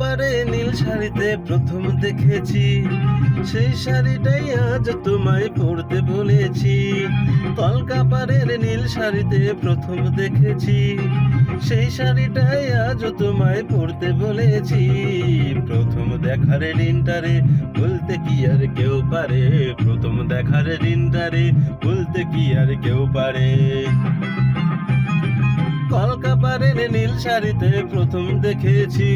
কলকাপারে নীল শাড়িতে প্রথম দেখেছি। সেই শাড়িটাই আজ তোমায় পরতে বলেছি। কলকাপারের নীল শাড়িতে প্রথম দেখেছি। সেই শাড়িটাই আজ তোমায় পরতে বলেছি। প্রথম দেখার দিনটারে বলতে কি আর কেউ পারে? প্রথম দেখার দিনটারে বলতে কি আর কেউ পারে? কলকাপারের নীল শাড়িতে প্রথম দেখেছি।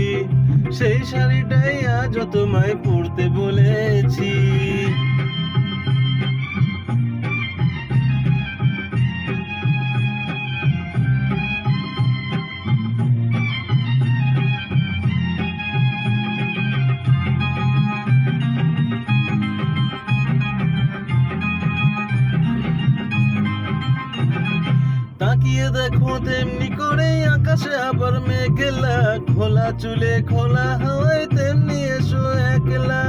সেই শাড়িটাই আজ তোমায় পড়তে বলেছি। তাকিয়ে দেখো, তেমনি করে আকাশে আবার মেঘলা, খোলা চুলে খোলা হাওয়ায় তেমনি এসো একলা।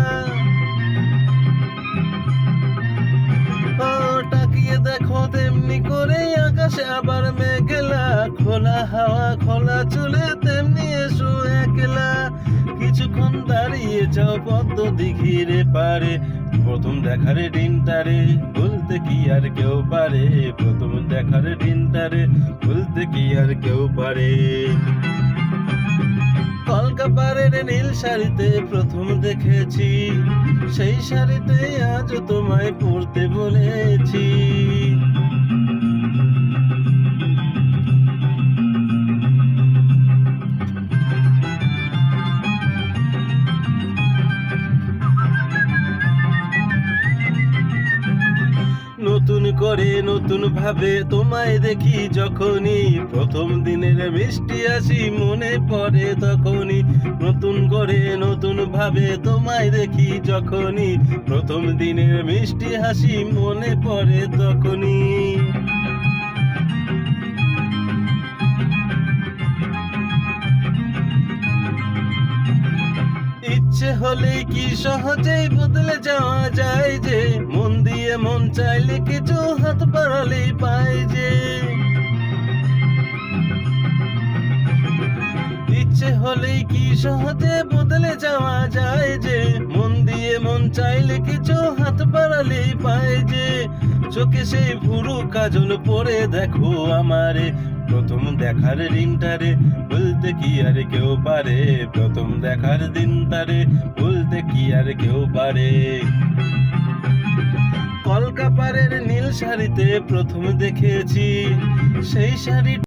দেখো, তেমনি করে আকাশে আবার মেঘলা, খোলা হাওয়া, খোলা চুলে তেমনি এসো একলা। কিছুক্ষণ দাঁড়িয়ে যাও পদ্ম দিঘিরে পারে প্রথম দেখার দিন তারে বলতে কি আর কেউ পারে? প্রথম দেখার দিন তারে বলতে কি আর কেউ পারে? কলকাপারের নীল শাড়িতে প্রথম দেখেছি, সেই শাড়িতে আজ তোমায় পড়তে বলেছি। করে নতুন ভাবে তোমায় দেখি যখনই। প্রথম দিনের মিষ্টি আসি, মনে পড়ে তখনই। নতুন করে নতুন ভাবে তোমায় দেখি যখনই। প্রথম দিনের মিষ্টি হাসি মনে পড়ে তখনই। ইচ্ছে হলে কি সহজেই বদলে যাওয়া যায় যে? মন দিয়ে মন চাইলে কিছু হাত বাড়ালেই পায় যে ইচ্ছে হলেই কি সহজে বদলে যাওয়া যায় যে? মন দিয়ে মন চাইলে কিছু হাত বাড়ালেই পায় যে? চোখে সেই ভুরু কাজল পরে দেখো আমারে। প্রথম দেখার রিংটারে বলতে কি আর কেউ পারে? প্রথম দেখার দিন তারে, বলতে কি আর কেউ পারে? কলকাপারের নীল শাড়িতে প্রথম দেখেছি। সেই শাড়ি